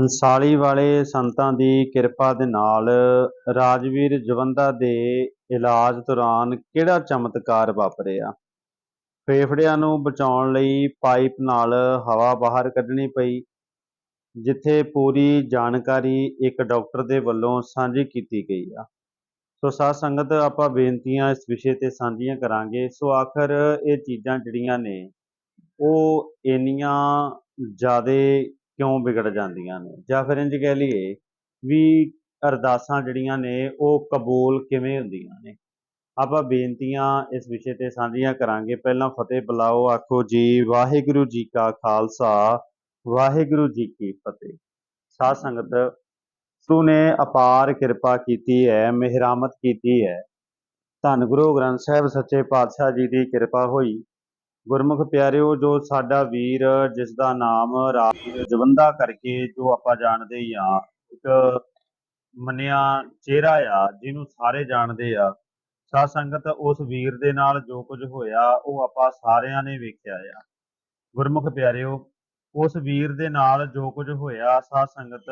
ਹੰਸਾਲੀ ਵਾਲੇ ਸੰਤਾਂ ਦੀ ਕਿਰਪਾ ਦੇ ਨਾਲ ਰਾਜਵੀਰ ਜਵੰਦਾ ਦੇ ਇਲਾਜ ਦੌਰਾਨ ਕਿਹੜਾ ਚਮਤਕਾਰ ਵਾਪਰਿਆ? ਫੇਫੜਿਆਂ ਨੂੰ ਬਚਾਉਣ ਲਈ ਪਾਈਪ ਨਾਲ ਹਵਾ ਬਾਹਰ ਕੱਢਣੀ ਪਈ, ਜਿੱਥੇ ਪੂਰੀ ਜਾਣਕਾਰੀ ਇੱਕ ਡਾਕਟਰ ਦੇ ਵੱਲੋਂ ਸਾਂਝੀ ਕੀਤੀ ਗਈ ਆ। ਸੋ ਸਾਧ ਸੰਗਤ, ਆਪਾਂ ਬੇਨਤੀਆਂ ਇਸ ਵਿਸ਼ੇ ਤੇ ਸਾਂਝੀਆਂ ਕਰਾਂਗੇ। ਸੋ ਆਖਰ ਇਹ ਚੀਜ਼ਾਂ ਜਿਹੜੀਆਂ ਨੇ, ਉਹ ਇੰਨੀਆਂ ਜ਼ਿਆਦੇ ਕਿਉਂ ਵਿਗੜ ਜਾਂਦੀਆਂ ਨੇ? ਜਾਂ ਫਿਰ ਇੰਝ ਕਹਿ ਲਈਏ ਵੀ ਅਰਦਾਸਾਂ ਜਿਹੜੀਆਂ ਨੇ, ਉਹ ਕਬੂਲ ਕਿਵੇਂ ਹੁੰਦੀਆਂ ਨੇ? ਆਪਾਂ ਬੇਨਤੀਆਂ ਇਸ ਵਿਸ਼ੇ ਤੇ ਸਾਂਝੀਆਂ ਕਰਾਂਗੇ। ਪਹਿਲਾਂ ਫਤਿਹ ਬੁਲਾਓ, ਆਖੋ ਜੀ, ਵਾਹਿਗੁਰੂ ਜੀ ਕਾ ਖਾਲਸਾ, ਵਾਹਿਗੁਰੂ ਜੀ ਕੀ ਫਤਿਹ। ਸਾਧ ਸੰਗਤ ਸੂ ਨੇ ਅਪਾਰ ਕਿਰਪਾ ਕੀਤੀ ਹੈ, ਮਿਹਰਾਮਤ ਕੀਤੀ ਹੈ। ਧੰਨ ਗੁਰੂ ਗ੍ਰੰਥ ਸਾਹਿਬ ਸੱਚੇ ਪਾਤਸ਼ਾਹ ਜੀ ਦੀ ਕਿਰਪਾ ਹੋਈ। ਗੁਰਮੁਖ ਪਿਆਰਿਓ, ਜੋ ਸਾਡਾ ਵੀਰ ਜਿਸ ਦਾ ਨਾਮ ਰਾਜ ਜਵੰਦਾ ਕਰਕੇ ਜੋ ਆਪਾਂ ਜਾਣਦੇ ਹੀ ਆ ਇੱਕ ਮੰਨਿਆ ਚਿਹਰਾ ਆ, ਜਿਹਨੂੰ ਸਾਰੇ ਜਾਣਦੇ ਆ। ਸਾਧ ਸੰਗਤ ਉਸ ਵੀਰ ਦੇ ਨਾਲ ਜੋ ਕੁਝ ਹੋਇਆ, ਉਹ ਆਪਾਂ ਸਾਰਿਆਂ ਨੇ ਵੇਖਿਆ ਆ। ਗੁਰਮੁਖ ਪਿਆਰਿਓ, ਉਸ ਵੀਰ ਦੇ ਨਾਲ ਜੋ ਕੁਝ ਹੋਇਆ, ਸਾਧ ਸੰਗਤ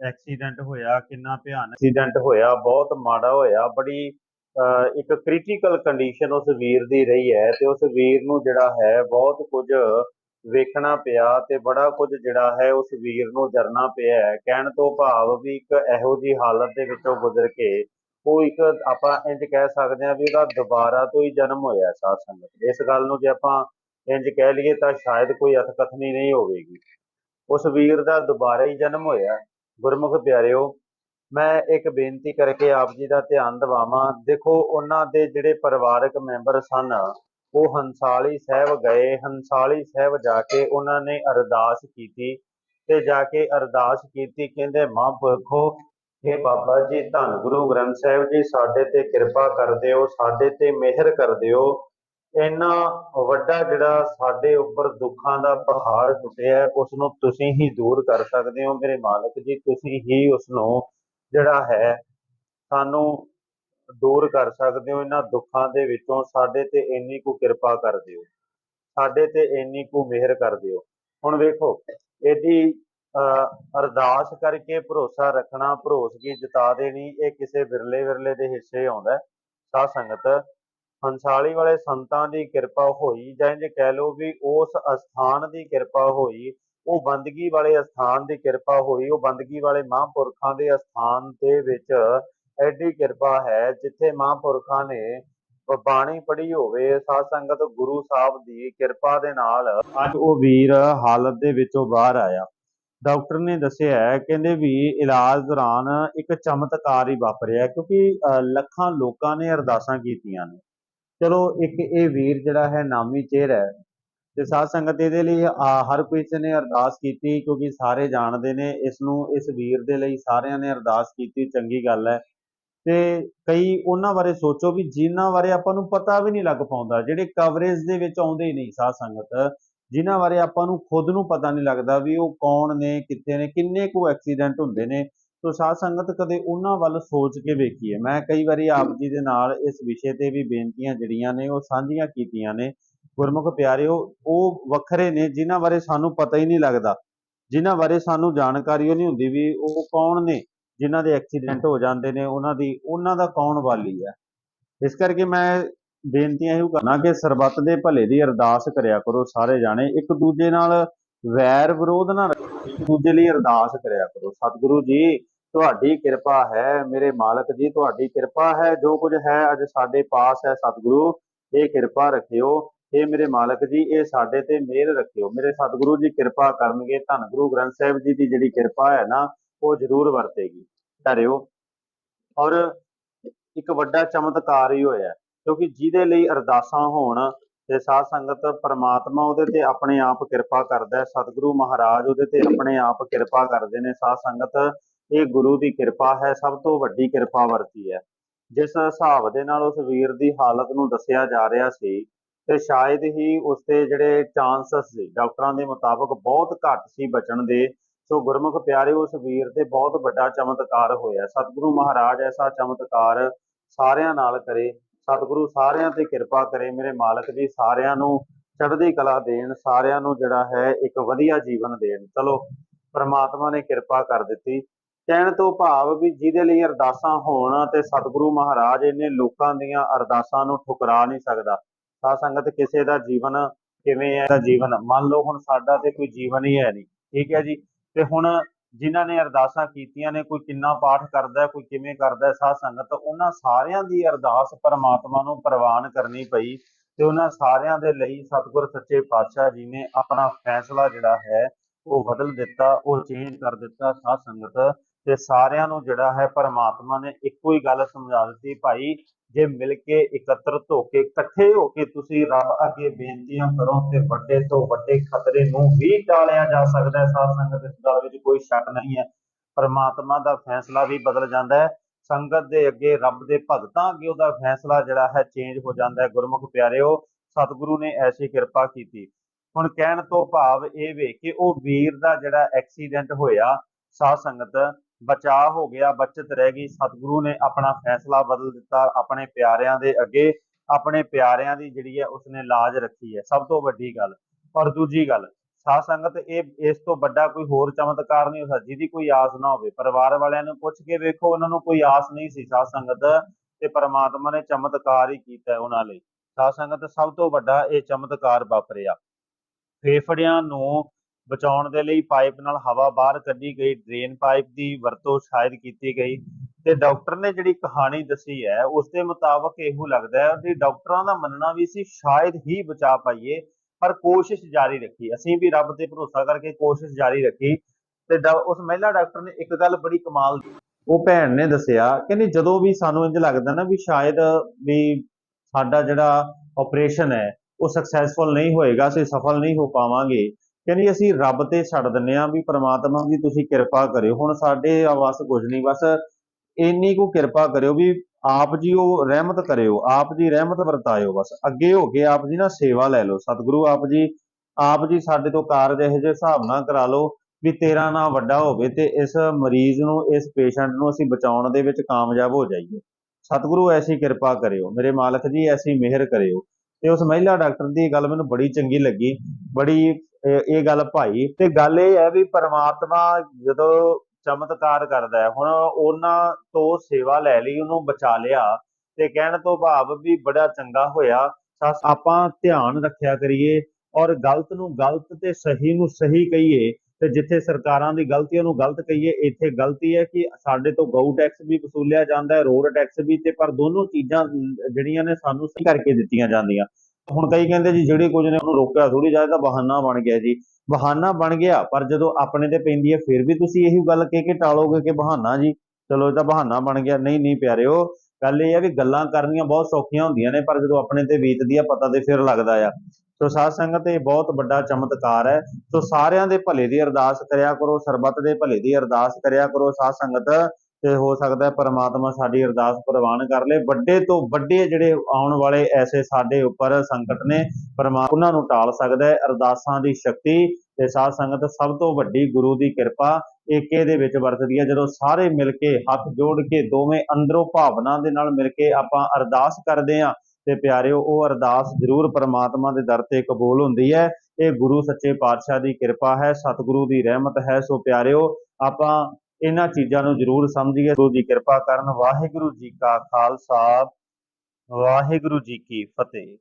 ਐਕਸੀਡੈਂਟ ਹੋਇਆ, ਕਿੰਨਾ ਭਿਆਨਕ ਐਕਸੀਡੈਂਟ ਹੋਇਆ, ਬਹੁਤ ਮਾੜਾ ਹੋਇਆ, ਬੜੀ ਇੱਕ ਕ੍ਰਿਟੀਕਲ ਕੰਡੀਸ਼ਨ ਉਸ ਵੀਰ ਦੀ ਰਹੀ ਹੈ ਤੇ ਉਸ ਵੀਰ ਨੂੰ ਜਿਹੜਾ ਹੈ ਬਹੁਤ ਕੁਝ ਵੇਖਣਾ ਪਿਆ ਤੇ ਬੜਾ ਕੁਝ ਜਿਹੜਾ ਹੈ ਉਸ ਵੀਰ ਨੂੰ ਜਰਨਾ ਪਿਆ ਹੈ। ਕਹਿਣ ਤੋਂ ਭਾਵ ਵੀ ਇੱਕ ਇਹੋ ਜੀ ਹਾਲਤ ਦੇ ਵਿੱਚੋਂ ਗੁਜ਼ਰ ਕੇ ਉਹ ਇੱਕ ਆਪਾਂ ਇੰਜ ਕਹਿ ਸਕਦੇ ਹਾਂ ਵੀ ਉਹਦਾ ਦੁਬਾਰਾ ਤੋਂ ਹੀ ਜਨਮ ਹੋਇਆ ਸਾਧ ਸੰਗਤ ਇਸ ਗੱਲ ਨੂੰ ਜੇ ਆਪਾਂ ਇੰਜ ਕਹਿ ਲਈਏ ਤਾਂ ਸ਼ਾਇਦ ਕੋਈ ਅਥਕਥਨੀ ਨਹੀਂ ਹੋਵੇਗੀ। ਉਸ ਵੀਰ ਦਾ ਦੁਬਾਰਾ ਹੀ ਜਨਮ ਹੋਇਆ। ਗੁਰਮੁਖ ਪਿਆਰਿਓ ਮੈਂ ਇੱਕ ਬੇਨਤੀ ਕਰਕੇ ਆਪ ਜੀ ਦਾ ਧਿਆਨ ਦਿਵਾਵਾਂ। ਦੇਖੋ, ਉਹਨਾਂ ਦੇ ਜਿਹੜੇ ਪਰਿਵਾਰਕ ਮੈਂਬਰ ਸਨ, ਉਹ ਹੰਸਾਲੀ ਸਾਹਿਬ ਗਏ। ਹੰਸਾਲੀ ਸਾਹਿਬ ਜਾ ਕੇ ਉਹਨਾਂ ਨੇ ਅਰਦਾਸ ਕੀਤੀ ਤੇ ਜਾ ਕੇ ਅਰਦਾਸ ਕੀਤੀ, ਕਹਿੰਦੇ, ਮਾਂ ਮਹਾਂਪੁਰਖੋ हे ਬਾਬਾ ਜੀ, ਧੰਨ ਗੁਰੂ ਗ੍ਰੰਥ ਸਾਹਿਬ ਜੀ, ਸਾਡੇ ਤੇ ਕਿਰਪਾ ਕਰ ਦਿਓ, ਸਾਡੇ ਤੇ ਮਿਹਰ ਕਰ ਦਿਓ। ਇੰਨਾ ਵੱਡਾ ਜਿਹੜਾ ਸਾਡੇ ਉੱਪਰ ਦੁੱਖਾਂ ਦਾ ਪਹਾੜ ਟੁੱਟਿਆ ਉਸ ਨੂੰ ਤੁਸੀਂ ਹੀ ਦੂਰ ਕਰ ਸਕਦੇ ਹੋ, ਮੇਰੇ ਮਾਲਕ ਜੀ, ਤੁਸੀਂ ਹੀ ਉਸ ਨੂੰ ਜਿਹੜਾ ਹੈ, ਸਾਨੂੰ ਦੂਰ ਕਰ ਸਕਦੇ ਹੋ, ਇਹਨਾਂ ਦੁੱਖਾਂ ਦੇ ਵਿੱਚੋਂ ਸਾਡੇ ਤੇ ਇੰਨੀ ਕੁ ਕਿਰਪਾ ਕਰ ਦਿਓ, ਸਾਡੇ ਤੇ ਇੰਨੀ ਕੁ ਮਿਹਰ ਕਰ ਦਿਓ ਹੁਣ ਵੇਖੋ, ਇਹਦੀ, ਅਹ, ਅਰਦਾਸ ਕਰਕੇ ਭਰੋਸਾ ਰੱਖਣਾ ਭਰੋਸਗੀ ਜਤਾ ਦੇਣੀ, ਇਹ ਕਿਸੇ ਵਿਰਲੇ ਵਿਰਲੇ ਦੇ ਹਿੱਸੇ ਆਉਂਦਾ ਹੈ। ਸਾਧ ਸੰਗਤ, ਹੰਸਾਲੀ ਵਾਲੇ ਸੰਤਾਂ ਦੀ ਕਿਰਪਾ ਹੋਈ ਜਾਂ ਇੰਜ ਕਹਿ ਲਓ ਵੀ ਉਸ ਅਸਥਾਨ ਦੀ ਕਿਰਪਾ ਹੋਈ ਉਹ ਬੰਦਗੀ ਵਾਲੇ ਅਸਥਾਨ ਦੀ ਕਿਰਪਾ ਹੋਈ ਉਹ ਬੰਦਗੀ ਵਾਲੇ ਮਹਾਂਪੁਰਖਾਂ ਦੇ ਅਸਥਾਨ ਦੇ ਵਿੱਚ ਐਡੀ ਕਿਰਪਾ ਹੈ ਜਿੱਥੇ ਮਹਾਂਪੁਰਖਾਂ ਨੇ ਬਾਣੀ ਪੜ੍ਹੀ ਹੋਵੇ ਸਾਧ ਸੰਗਤ ਗੁਰੂ ਸਾਹਿਬ ਦੀ ਕਿਰਪਾ ਦੇ ਨਾਲ ਅੱਜ ਉਹ ਵੀਰ ਹਾਲਤ ਦੇ ਵਿੱਚੋਂ ਬਾਹਰ ਆਇਆ। ਡਾਕਟਰ ਨੇ ਦੱਸਿਆ ਕਹਿੰਦੇ ਵੀ ਇਲਾਜ ਦੌਰਾਨ ਇੱਕ ਚਮਤਕਾਰ ਹੀ ਵਾਪਰਿਆ ਕਿਉਂਕਿ ਅਹ, ਲੱਖਾਂ ਲੋਕਾਂ ਨੇ ਅਰਦਾਸਾਂ ਕੀਤੀਆਂ ਨੇ। ਚਲੋ ਇੱਕ ਇਹ ਵੀਰ ਜਿਹੜਾ ਹੈ ਨਾਮੀ ਚਿਹਰਾ ਹੈ ਤੇ ਸਾਧ ਸੰਗਤ ਇਹਦੇ ਲਈ ਆ, ਹਰ ਕਿਸੇ ਨੇ ਅਰਦਾਸ ਕੀਤੀ ਕਿਉਂਕਿ ਸਾਰੇ ਜਾਣਦੇ ਨੇ ਇਸ ਨੂੰ ਇਸ ਵੀਰ ਦੇ ਲਈ ਸਾਰਿਆਂ ਨੇ ਅਰਦਾਸ ਕੀਤੀ ਚੰਗੀ ਗੱਲ ਹੈ। ਤੇ ਕਈ ਉਹਨਾਂ ਬਾਰੇ ਸੋਚੋ ਵੀ ਜਿਨ੍ਹਾਂ ਬਾਰੇ ਆਪਾਂ ਨੂੰ ਪਤਾ ਵੀ ਨਹੀਂ ਲੱਗ ਪਾਉਂਦਾ ਜਿਹੜੇ ਕਵਰੇਜ ਦੇ ਵਿੱਚ ਆਉਂਦੇ ਹੀ ਨਹੀਂ ਸਾਧ ਸੰਗਤ ਜਿਨ੍ਹਾਂ ਬਾਰੇ ਆਪਾਂ ਨੂੰ ਖੁਦ ਨੂੰ ਪਤਾ ਨਹੀਂ ਲੱਗਦਾ ਵੀ ਉਹ ਕੌਣ ਨੇ ਕਿੱਥੇ ਨੇ ਕਿੰਨੇ ਕੁ ਐਕਸੀਡੈਂਟ ਹੁੰਦੇ ਨੇ। ਸੋ ਸਾਧ ਸੰਗਤ ਕਦੇ ਉਹਨਾਂ ਵੱਲ ਸੋਚ ਕੇ ਵੇਖੀਏ। ਮੈਂ ਕਈ ਵਾਰੀ ਆਪ ਜੀ ਦੇ ਨਾਲ ਇਸ ਵਿਸ਼ੇ ਤੇ ਵੀ ਬੇਨਤੀਆਂ ਜਿਹੜੀਆਂ ਨੇ ਉਹ ਸਾਂਝੀਆਂ ਕੀਤੀਆਂ ਨੇ ਗੁਰਮੁਖ ਪਿਆਰਿਓ, ਉਹ ਵੱਖਰੇ ਨੇ, ਜਿਨ੍ਹਾਂ ਬਾਰੇ ਸਾਨੂੰ ਪਤਾ ਹੀ ਨਹੀਂ ਲੱਗਦਾ। ਜਿਨ੍ਹਾਂ ਬਾਰੇ ਸਾਨੂੰ ਜਾਣਕਾਰੀ ਉਹ ਨਹੀਂ ਹੁੰਦੀ ਵੀ ਉਹ ਕੌਣ ਨੇ, ਜਿਨ੍ਹਾਂ ਦੇ ਐਕਸੀਡੈਂਟ ਹੋ ਜਾਂਦੇ ਨੇ, ਉਹਨਾਂ ਦੀ, ਉਹਨਾਂ ਦਾ ਕੌਣ ਵਾਲੀ ਹੈ। ਇਸ ਕਰਕੇ ਮੈਂ ਬੇਨਤੀਆਂ ਇਹੋ ਕਰਨਾ ਕਿ ਸਰਬੱਤ ਦੇ ਭਲੇ ਦੀ ਅਰਦਾਸ ਕਰਿਆ ਕਰੋ ਸਾਰੇ ਜਾਣੇ। ਇੱਕ ਦੂਜੇ ਨਾਲ ਵੈਰ ਵਿਰੋਧ ਨਾ ਰੱਖੋ। ਇੱਕ ਦੂਜੇ ਲਈ ਅਰਦਾਸ ਕਰਿਆ ਕਰੋ। ਸਤਿਗੁਰੂ ਜੀ, ਤੁਹਾਡੀ ਕਿਰਪਾ ਹੈ, ਮੇਰੇ ਮਾਲਕ ਜੀ, ਤੁਹਾਡੀ ਕਿਰਪਾ ਹੈ। ਜੋ ਕੁਝ ਹੈ, ਅੱਜ ਸਾਡੇ ਪਾਸ ਹੈ। ਸਤਿਗੁਰੂ, ਇਹ ਕਿਰਪਾ ਰੱਖਿਓ। ਇਹ ਮੇਰੇ ਮਾਲਕ ਜੀ, ਇਹ ਸਾਡੇ ਤੇ ਮਿਹਰ ਰੱਖਿਓ। ਮੇਰੇ ਸਤਿਗੁਰੂ ਜੀ, ਕਿਰਪਾ ਕਰਨਗੇ। ਧੰਨ ਗੁਰੂ ਗ੍ਰੰਥ ਸਾਹਿਬ ਜੀ ਦੀ ਜਿਹੜੀ ਕਿਰਪਾ ਹੈ ਨਾ, ਉਹ ਜ਼ਰੂਰ ਵਰਤੇਗੀ। ਧਰਿਓ, ਔਰ ਇੱਕ ਵੱਡਾ ਚਮਤਕਾਰ ਹੀ ਹੋਇਆ, ਕਿਉਂਕਿ ਜਿਹਦੇ ਲਈ ਅਰਦਾਸਾਂ ਹੋਣ ਤੇ ਸਾਧ ਸੰਗਤ ਪਰਮਾਤਮਾ ਉਹਦੇ ਤੇ ਆਪਣੇ ਆਪ ਕਿਰਪਾ ਕਰਦਾ ਹੈ, ਸਤਿਗੁਰੂ ਮਹਾਰਾਜ ਉਹਦੇ ਤੇ ਆਪਣੇ ਆਪ ਕਿਰਪਾ ਕਰਦੇ ਨੇ। ਸਾਧ ਸੰਗਤ, ਇਹ ਗੁਰੂ ਦੀ ਕਿਰਪਾ ਹੈ, ਸਭ ਤੋਂ ਵੱਡੀ ਕਿਰਪਾ ਵਰਤੀ ਹੈ। ਜਿਸ ਹਿਸਾਬ ਦੇ ਨਾਲ ਉਸ ਵੀਰ ਦੀ ਹਾਲਤ ਨੂੰ ਦੱਸਿਆ ਜਾ ਰਿਹਾ ਸੀ ਤੇ ਸ਼ਾਇਦ ਹੀ ਉਸਦੇ ਜਿਹੜੇ ਚਾਂਸਸ ਸੀ, ਡਾਕਟਰਾਂ ਦੇ ਮੁਤਾਬਕ ਬਹੁਤ ਘੱਟ ਸੀ ਬਚਣ ਦੇ। ਸੋ ਗੁਰਮੁਖ ਪਿਆਰੇ, ਉਸ ਵੀਰ ਤੇ ਬਹੁਤ ਵੱਡਾ ਚਮਤਕਾਰ ਹੋਇਆ। ਸਤਿਗੁਰੂ ਮਹਾਰਾਜ ਐਸਾ ਚਮਤਕਾਰ ਸਾਰਿਆਂ ਨਾਲ ਕਰੇ। ਸਤਿਗੁਰੂ ਸਾਰਿਆਂ ਤੇ ਕਿਰਪਾ ਕਰੇ। ਮੇਰੇ ਮਾਲਕ ਜੀ ਸਾਰਿਆਂ ਨੂੰ ਚੜ੍ਹਦੀ ਕਲਾ ਦੇਣ, ਸਾਰਿਆਂ ਨੂੰ ਜਿਹੜਾ ਹੈ ਇੱਕ ਵਧੀਆ ਜੀਵਨ ਦੇਣ। ਚਲੋ, ਪ੍ਰਮਾਤਮਾ ਨੇ ਕਿਰਪਾ ਕਰ ਦਿੱਤੀ। ਕਹਿਣ ਤੋਂ ਭਾਵ ਵੀ ਜਿਹਦੇ ਲਈ ਅਰਦਾਸਾਂ ਹੋਣ ਤੇ ਸਤਿਗੁਰੂ ਮਹਾਰਾਜ ਇਹਨੇ ਲੋਕਾਂ ਦੀਆਂ ਅਰਦਾਸਾਂ ਨੂੰ ਠੁਕਰਾ ਨਹੀਂ ਸਕਦਾ। ਸਾਧ ਸੰਗਤ ਕਿਸੇ ਦਾ ਜੀਵਨ ਕਿਵੇਂ ਹੈ ਦਾ ਜੀਵਨ ਮੰਨ ਲਓ ਹੁਣ ਸਾਡਾ ਤੇ ਕੋਈ ਜੀਵਨ ਹੀ ਹੈ ਨਹੀਂ ਠੀਕ ਹੈ ਜੀ? ਤੇ ਹੁਣ ਜਿਨ੍ਹਾਂ ਨੇ ਅਰਦਾਸਾਂ ਕੀਤੀਆਂ ਨੇ ਕੋਈ ਕਿੰਨਾ ਪਾਠ ਕਰਦਾ ਕੋਈ ਕਿਵੇਂ ਕਰਦਾ ਹੈ, ਸਾਧ ਸੰਗਤ ਉਹਨਾਂ ਸਾਰਿਆਂ ਦੀ ਅਰਦਾਸ ਪਰਮਾਤਮਾ ਨੂੰ ਪ੍ਰਵਾਨ ਕਰਨੀ ਪਈ ਤੇ ਉਹਨਾਂ ਸਾਰਿਆਂ ਦੇ ਲਈ ਸਤਿਗੁਰ ਸੱਚੇ ਪਾਤਸ਼ਾਹ ਜੀ ਨੇ ਆਪਣਾ ਫੈਸਲਾ ਜਿਹੜਾ ਹੈ ਉਹ ਬਦਲ ਦਿੱਤਾ ਉਹ ਚੇਂਜ ਕਰ ਦਿੱਤਾ ਸਾਧ ਸੰਗਤ ਤੇ ਸਾਰਿਆਂ ਨੂੰ ਜਿਹੜਾ ਹੈ ਪਰਮਾਤਮਾ ਨੇ ਇੱਕੋ ਹੀ ਗੱਲ ਸਮਝਾ ਦਿੱਤੀ ਭਾਈ ਜੇ ਮਿਲ ਕੇ ਇਕੱਤਰਤ ਹੋ ਕੇ, ਇਕੱਠੇ ਹੋ ਕੇ ਤੁਸੀਂ ਰੱਬ ਅੱਗੇ ਬੇਨਤੀਆਂ ਕਰੋ ਤੇ ਵੱਡੇ ਤੋਂ ਵੱਡੇ ਖਤਰੇ ਨੂੰ ਵੀ ਟਾਲਿਆ ਜਾ ਸਕਦਾ ਹੈ। ਸਾਧ ਸੰਗਤ ਇਸ ਗੱਲ ਵਿੱਚ ਕੋਈ ਸ਼ੱਕ ਨਹੀਂ ਹੈ। ਪਰਮਾਤਮਾ ਦਾ ਫੈਸਲਾ ਵੀ ਬਦਲ ਜਾਂਦਾ ਹੈ। ਸੰਗਤ ਦੇ ਅੱਗੇ ਰੱਬ ਦੇ ਭਗਤਾਂ ਅੱਗੇ ਉਹਦਾ ਫੈਸਲਾ ਜਿਹੜਾ ਹੈ ਚੇਂਜ ਹੋ ਜਾਂਦਾ ਹੈ। ਗੁਰਮੁਖ ਪਿਆਰਿਓ, ਸਤਿਗੁਰੂ ਨੇ ਐਸੀ ਕਿਰਪਾ ਕੀਤੀ। ਹੁਣ ਕਹਿਣ ਤੋਂ ਭਾਵ ਇਹ ਵੇ ਕਿ ਉਹ ਵੀਰ ਦਾ ਜਿਹੜਾ ਐਕਸੀਡੈਂਟ ਹੋਇਆ, ਸਾਧ ਸੰਗਤ ਬਚਾਅ ਹੋ ਗਿਆ, ਬਚਤ ਰਹਿ ਗਈ। ਸਤਿਗੁਰੂ ਨੇ ਆਪਣਾ ਫੈਸਲਾ ਬਦਲ ਦਿੱਤਾ ਆਪਣੇ ਪਿਆਰਿਆਂ ਦੇ ਅੱਗੇ। ਆਪਣੇ ਪਿਆਰਿਆਂ ਦੀ ਜਿਹੜੀ ਹੈ ਉਸਨੇ ਲਾਜ ਰੱਖੀ ਹੈ। ਸਭ ਤੋਂ ਵੱਡੀ ਗੱਲ ਔਰ ਦੂਜੀ ਗੱਲ ਸਾਧ ਸੰਗਤ ਇਹ, ਇਸ ਤੋਂ ਵੱਡਾ ਕੋਈ ਹੋਰ ਚਮਤਕਾਰ ਨਹੀਂ ਹੋ ਸਕਦਾ ਜਿਹਦੀ ਕੋਈ ਆਸ ਨਾ ਹੋਵੇ। ਪਰਿਵਾਰ ਵਾਲਿਆਂ ਨੂੰ ਪੁੱਛ ਕੇ ਵੇਖੋ, ਉਹਨਾਂ ਨੂੰ ਕੋਈ ਆਸ ਨਹੀਂ ਸੀ। ਸਾਧ ਸੰਗਤ ਤੇ ਪਰਮਾਤਮਾ ਨੇ ਚਮਤਕਾਰ ਹੀ ਕੀਤਾ ਉਹਨਾਂ ਲਈ। ਸਾਧ ਸੰਗਤ ਸਭ ਤੋਂ ਵੱਡਾ ਇਹ ਚਮਤਕਾਰ ਵਾਪਰਿਆ। ਫੇਫੜਿਆਂ ਨੂੰ ਬਚਾਉਣ ਦੇ ਲਈ ਪਾਈਪ ਨਾਲ ਹਵਾ ਬਾਹਰ ਕੱਢੀ ਗਈ, ਡਰੇਨ ਪਾਈਪ ਦੀ ਵਰਤੋਂ ਸ਼ਾਇਦ ਕੀਤੀ ਗਈ ਤੇ ਡਾਕਟਰ ਨੇ ਜਿਹੜੀ ਕਹਾਣੀ ਦੱਸੀ ਹੈ, ਉਸ ਦੇ ਮੁਤਾਬਕ ਇਹੋ ਲੱਗਦਾ ਹੈ ਕਿ ਡਾਕਟਰਾਂ ਦਾ ਮੰਨਣਾ ਵੀ ਸੀ ਸ਼ਾਇਦ ਹੀ ਬਚਾ ਪਾਈਏ, ਪਰ ਕੋਸ਼ਿਸ਼ ਜਾਰੀ ਰੱਖੀ। ਅਸੀਂ ਵੀ ਰੱਬ ਤੇ ਭਰੋਸਾ ਕਰਕੇ ਕੋਸ਼ਿਸ਼ ਜਾਰੀ ਰੱਖੀ ਤੇ ਡਾ- ਉਸ ਮਹਿਲਾ ਡਾਕਟਰ ਨੇ ਇੱਕ ਗੱਲ ਬੜੀ ਕਮਾਲ ਉਹ ਭੈਣ ਨੇ ਦੱਸਿਆ ਕਹਿੰਦੀ ਜਦੋਂ ਵੀ ਸਾਨੂੰ ਇੰਜ ਲੱਗਦਾ ਨਾ ਵੀ ਸ਼ਾਇਦ ਵੀ ਸਾਡਾ ਜਿਹੜਾ ਆਪਰੇਸ਼ਨ ਹੈ, ਉਹ ਸਕਸੈਸਫੁਲ ਨਹੀਂ ਹੋਏਗਾ, ਅਸੀਂ ਸਫਲ ਨਹੀਂ ਹੋ ਪਾਵਾਂਗੇ ਕਹਿੰਦੀ ਅਸੀਂ ਰੱਬ ਤੇ ਛੱਡ ਦਿੰਨੇ ਆ ਵੀ ਪ੍ਰਮਾਤਮਾ ਜੀ ਤੁਸੀਂ ਕਿਰਪਾ ਕਰਿਓ। ਹੁਣ ਸਾਡੇ ਆਵਾਸ ਕੁਝ ਨਹੀਂ ਬਸ ਇੰਨੀ ਕੁ ਕਿਰਪਾ ਕਰਿਓ ਵੀ ਆਪ ਜੀ ਉਹ ਰਹਿਮਤ ਕਰਿਓ, ਆਪ ਜੀ ਰਹਿਮਤ ਵਰਤਾਇਓ ਬਸ। ਅੱਗੇ ਹੋ ਕੇ ਆਪ ਜੀ ਨਾ ਸੇਵਾ ਲੈ ਲਓ। ਸਤਿਗੁਰੂ ਆਪ ਜੀ ਆਪ ਜੀ ਸਾਡੇ ਤੋਂ ਕਾਰਜ ਇਹੋ ਜਿਹੇ ਹਿਸਾਬ ਨਾਲ ਕਰਾ ਲਓ ਵੀ ਤੇਰਾ ਨਾਂ ਵੱਡਾ ਹੋਵੇ ਤੇ ਇਸ ਮਰੀਜ਼ ਨੂੰ, ਇਸ ਪੇਸ਼ੈਂਟ ਨੂੰ ਅਸੀਂ ਬਚਾਉਣ ਦੇ ਵਿੱਚ ਕਾਮਯਾਬ ਹੋ ਜਾਈਏ। ਸਤਿਗੁਰੂ ਐਸੀ ਕਿਰਪਾ ਕਰਿਓ। ਮੇਰੇ ਮਾਲਕ ਜੀ, ਐਸੀ ਮਿਹਰ ਕਰਿਓ। ਤੇ ਉਸ ਮਹਿਲਾ ਡਾਕਟਰ ਦੀ ਗੱਲ ਮੈਨੂੰ ਬੜੀ ਚੰਗੀ ਲੱਗੀ, ਬੜੀ ਇਹ ਗੱਲ ਭਾਈ ਤੇ ਗੱਲ ਇਹ ਹੈ ਵੀ ਪਰਮਾਤਮਾ ਜਦੋਂ ਚਮਤਕਾਰ ਕਰਦਾ ਹੈ, ਹੁਣ ਉਹਨਾਂ ਤੋਂ ਸੇਵਾ ਲੈ ਲਈ, ਉਹਨੂੰ ਬਚਾ ਲਿਆ ਤੇ ਕਹਿਣ ਤੋਂ ਭਾਵ ਵੀ ਬੜਾ ਚੰਗਾ ਹੋਇਆ ਆਪਾਂ ਧਿਆਨ ਰੱਖਿਆ ਕਰੀਏ ਔਰ ਗਲਤ ਨੂੰ ਗਲਤ ਤੇ ਸਹੀ ਨੂੰ ਸਹੀ ਕਹੀਏ ਤੇ ਜਿੱਥੇ ਸਰਕਾਰਾਂ ਦੀ ਗਲਤੀ ਉਹਨੂੰ ਗਲਤ ਕਹੀਏ। ਇੱਥੇ ਗਲਤੀ ਹੈ ਕਿ ਸਾਡੇ ਤੋਂ ਗਊ ਟੈਕਸ ਵੀ ਵਸੂਲਿਆ ਜਾਂਦਾ ਹੈ ਰੋਡ ਟੈਕਸ ਵੀ ਤੇ ਪਰ ਦੋਨੋਂ ਚੀਜ਼ਾਂ ਜਿਹੜੀਆਂ ਨੇ ਸਾਨੂੰ ਸਹੀ ਕਰਕੇ ਦਿੱਤੀਆਂ ਜਾਂਦੀਆਂ। ਹੁਣ ਕਈ ਕਹਿੰਦੇ ਜੀ, ਜਿਹੜੇ ਕੁਝ ਨੇ ਉਹਨੂੰ ਰੋਕਿਆ ਥੋੜੀ ਜ਼ਿਆਦਾ ਤਾਂ ਬਹਾਨਾ ਬਣ ਗਿਆ ਜੀ। ਬਹਾਨਾ ਬਣ ਗਿਆ, ਪਰ ਜਦੋਂ ਆਪਣੇ ਤੇ ਪੈਂਦੀ ਹੈ, ਫਿਰ ਵੀ ਤੁਸੀਂ ਇਹੀ ਗੱਲ ਕਹਿ ਕੇ ਟਾਲੋਗੇ ਕਿ ਬਹਾਨਾ ਜੀ, ਚਲੋ ਇਹ ਤਾਂ ਬਹਾਨਾ ਬਣ ਗਿਆ। ਨਹੀਂ ਨਹੀਂ ਪਿਆਰਿਓ, ਗੱਲ ਇਹ ਹੈ ਵੀ ਗੱਲਾਂ ਕਰਨੀਆਂ ਬਹੁਤ ਸੌਖੀਆਂ ਹੁੰਦੀਆਂ ਨੇ, ਪਰ ਜਦੋਂ ਆਪਣੇ ਤੇ ਬੀਤਦੀ ਆ ਪਤਾ ਤੇ ਫਿਰ ਲੱਗਦਾ ਆ। ਸੋ ਸਾਧ ਸੰਗਤ ਇਹ ਬਹੁਤ ਵੱਡਾ ਚਮਤਕਾਰ ਹੈ। ਸੋ ਸਾਰਿਆਂ ਦੇ ਭਲੇ ਦੀ ਅਰਦਾਸ ਕਰਿਆ ਕਰੋ, ਸਰਬੱਤ ਦੇ ਭਲੇ ਦੀ ਅਰਦਾਸ ਕਰਿਆ ਕਰੋ। ਸਾਧ ਸੰਗਤ ਤੇ ਹੋ ਸਕਦਾ ਪਰਮਾਤਮਾ ਸਾਡੀ ਅਰਦਾਸ ਪ੍ਰਵਾਨ ਕਰ ਲੇ। ਵੱਡੇ ਤੋਂ ਵੱਡੇ ਜਿਹੜੇ ਆਉਣ ਵਾਲੇ ਐਸੇ ਸਾਡੇ ਉੱਪਰ ਸੰਕਟ ਨੇ, ਪਰਮਾ ਉਹਨਾਂ ਨੂੰ ਟਾਲ ਸਕਦਾ ਹੈ ਅਰਦਾਸਾਂ ਦੀ ਸ਼ਕਤੀ। ਤੇ ਸਾਧ ਸੰਗਤ, ਸਭ ਤੋਂ ਵੱਡੀ ਗੁਰੂ ਦੀ ਕਿਰਪਾ ਏਕੇ ਦੇ ਵਿੱਚ ਵਰਤਦੀ ਹੈ। ਜਦੋਂ ਸਾਰੇ ਮਿਲ ਕੇ ਹੱਥ ਜੋੜ ਕੇ ਦੋਵੇਂ ਅੰਦਰੋਂ ਭਾਵਨਾ ਦੇ ਨਾਲ ਮਿਲ ਕੇ ਆਪਾਂ ਅਰਦਾਸ ਕਰਦੇ ਹਾਂ ਤੇ ਪਿਆਰਿਓ, ਉਹ ਅਰਦਾਸ ਜ਼ਰੂਰ ਪ੍ਰਮਾਤਮਾ ਦੇ ਦਰ ਤੇ ਕਬੂਲ ਹੁੰਦੀ ਹੈ। ਇਹ ਗੁਰੂ ਸੱਚੇ ਪਾਤਸ਼ਾਹ ਦੀ ਕਿਰਪਾ ਹੈ, ਸਤਿਗੁਰੂ ਦੀ ਰਹਿਮਤ ਹੈ। ਸੋ ਪਿਆਰਿਓ, ਆਪਾਂ ਇਹਨਾਂ ਚੀਜ਼ਾਂ ਨੂੰ ਜ਼ਰੂਰ ਸਮਝੀਏ। ਗੁਰੂ ਦੀ ਕਿਰਪਾ ਕਰਨ। ਵਾਹਿਗੁਰੂ ਜੀ ਕਾ ਖਾਲਸਾ, ਵਾਹਿਗੁਰੂ ਜੀ ਕੀ ਫਤਿਹ।